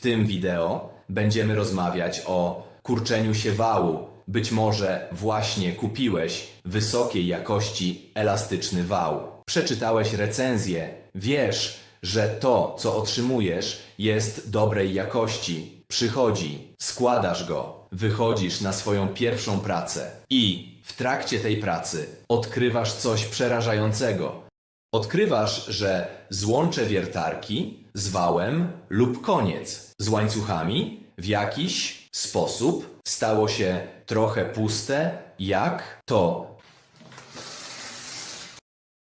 tym wideo będziemy rozmawiać o kurczeniu się wału. Być może właśnie kupiłeś wysokiej jakości elastyczny wał. Przeczytałeś recenzję, wiesz, że to, co otrzymujesz, jest dobrej jakości. Przychodzi, składasz go, wychodzisz na swoją pierwszą pracę i w trakcie tej pracy odkrywasz coś przerażającego. Odkrywasz, że złącze wiertarki z wałem lub koniec z łańcuchami w jakiś sposób stało się trochę puste, jak to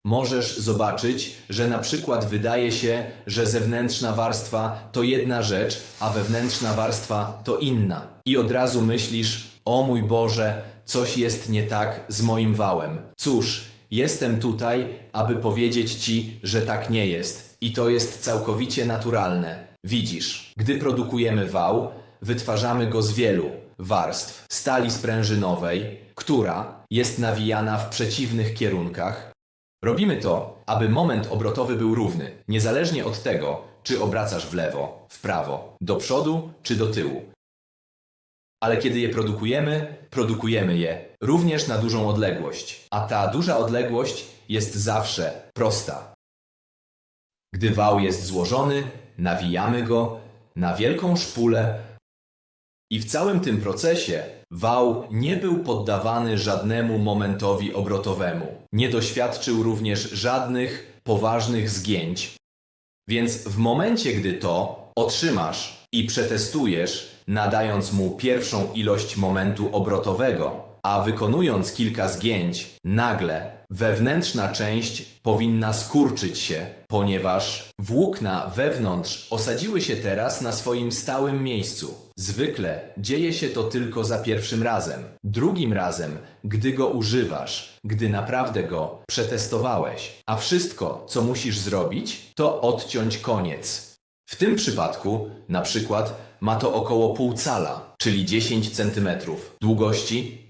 Możesz zobaczyć, że na przykład wydaje się, że zewnętrzna warstwa to jedna rzecz, a wewnętrzna warstwa to inna. I od razu myślisz: O mój Boże, coś jest nie tak z moim wałem. Cóż, jestem tutaj, aby powiedzieć Ci, że tak nie jest. I to jest całkowicie naturalne. Widzisz, gdy produkujemy wał, wytwarzamy go z wielu warstw stali sprężynowej, która jest nawijana w przeciwnych kierunkach, Robimy to, aby moment obrotowy był równy, niezależnie od tego, czy obracasz w lewo, w prawo, do przodu czy do tyłu. Ale kiedy je produkujemy, produkujemy je również na dużą odległość, a ta duża odległość jest zawsze prosta. Gdy wał jest złożony, nawijamy go na wielką szpulę i w całym tym procesie wał nie był poddawany żadnemu momentowi obrotowemu. Nie doświadczył również żadnych poważnych zgięć. Więc w momencie, gdy to otrzymasz i przetestujesz, nadając mu pierwszą ilość momentu obrotowego, a wykonując kilka zgięć, nagle wewnętrzna część powinna skurczyć się, ponieważ włókna wewnątrz osadziły się teraz na swoim stałym miejscu. Zwykle dzieje się to tylko za pierwszym razem. Drugim razem, gdy go używasz, gdy naprawdę go przetestowałeś. A wszystko, co musisz zrobić, to odciąć koniec. W tym przypadku, na przykład, ma to około pół cala, czyli 10 cm długości.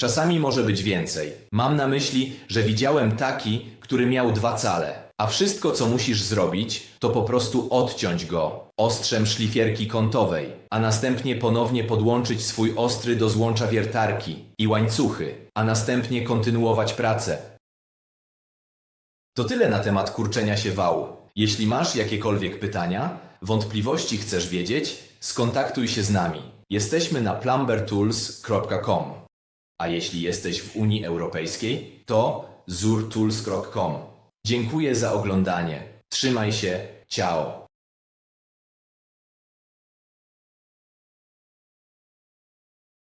Czasami może być więcej. Mam na myśli, że widziałem taki, który miał dwa cale. A wszystko, co musisz zrobić, to po prostu odciąć go ostrzem szlifierki kątowej, a następnie ponownie podłączyć swój ostry do złącza wiertarki i łańcuchy, a następnie kontynuować pracę. To tyle na temat kurczenia się wału. Jeśli masz jakiekolwiek pytania, wątpliwości chcesz wiedzieć, skontaktuj się z nami. Jesteśmy na plumbertools.com. A jeśli jesteś w Unii Europejskiej, to zurtools.com. Dziękuję za oglądanie. Trzymaj się. Ciao.